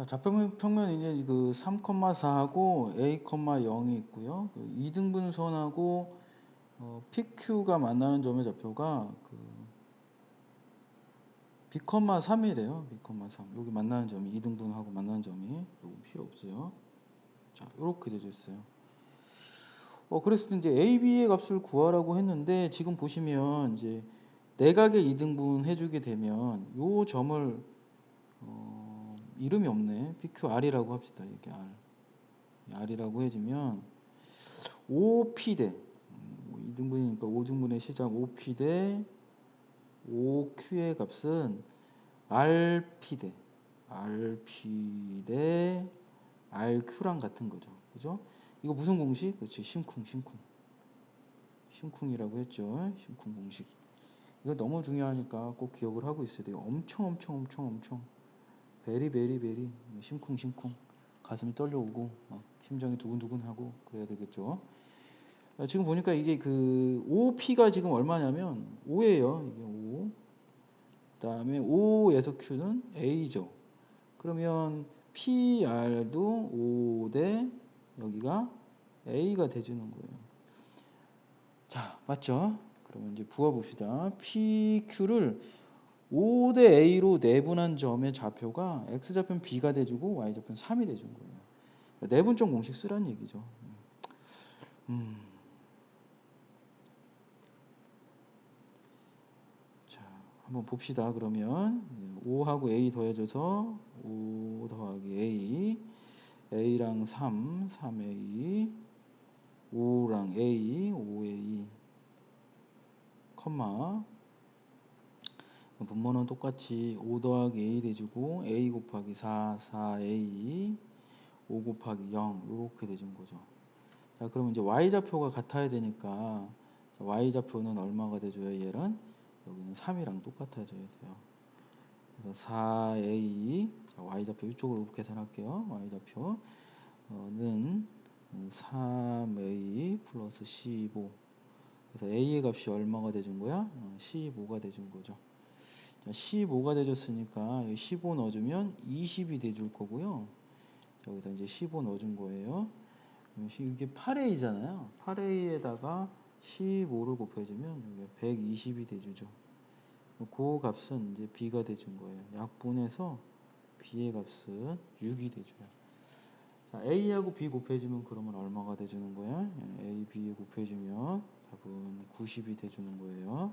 자, 좌표면 평면 이제 그 3,4하고 A, 0이 있고요. 그 2등분선하고 어, PQ가 만나는 점의 좌표가 그 B, 3이래요. B, 3. 여기 만나는 점이 2등분하고 만나는 점이 요거 필요 없어요. 자, 이렇게 되어 있어요. 어, 그랬을 때 이제 A, B의 값을 구하라고 했는데 지금 보시면 이제 내각의 2등분 해주게 되면 요 점을 어, 이름이 없네. PQR이라고 합시다. 이게 R. R이라고 해주면 5P 대 2등분이니까 5등분의 시작 5P 대 5Q의 값은 RP 대 RP 대 RQ랑 같은 거죠. 그죠? 이거 무슨 공식? 그렇지. 심쿵, 심쿵. 심쿵이라고 했죠. 심쿵 공식. 이거 너무 중요하니까 꼭 기억을 하고 있어야 돼요. 엄청 엄청 엄청 엄청 베리 베리 베리 심쿵 심쿵 가슴이 떨려오고 막 심장이 두근두근하고 그래야 되겠죠. 아, 지금 보니까 이게 그 OP가 지금 얼마냐면 5예요. 이게 5. 그다음에 5에서 Q는 A죠. 그러면 PR도 5 대 여기가 A가 돼주는 거예요. 자, 맞죠? 그러면 이제 부어 봅시다. PQ를 5대 A로 내분한 점의 좌표가 X좌표는 B가 돼주고 Y좌표는 3이 돼준 거예요. 내분점 공식 쓰란 얘기죠. 음. 자, 한번 봅시다. 그러면 5하고 A 더해져서 5 더하기 A A랑 3, 3A 5랑 A, 5A 컴마 분모는 똑같이 5 더하기 A 돼주고 A 곱하기 4, 4A 5 곱하기 0 이렇게 돼준 거죠. 자 그러면 이제 Y좌표가 같아야 되니까 Y좌표는 얼마가 돼줘야 얘는 여기는 3이랑 똑같아져야 돼요. 그래서 4A 자, Y좌표 이쪽으로 계산할게요. Y좌표는 3A 플러스 15 그래서 A의 값이 얼마가 돼준 거야? 15가 어, 돼준 거죠. 자, 15가 돼줬으니까 15 넣어주면 20이 돼줄 거고요. 여기다 이제 15 넣어준 거예요. 이게 8A잖아요. 8A에다가 15를 곱해주면 이게 120이 돼주죠. 그 값은 이제 B가 돼준 거예요. 약분해서 B의 값은 6이 돼줘요. 자, A하고 B 곱해주면 그러면 얼마가 돼주는 거야? A, B 곱해주면 답은 90이 돼주는 거예요.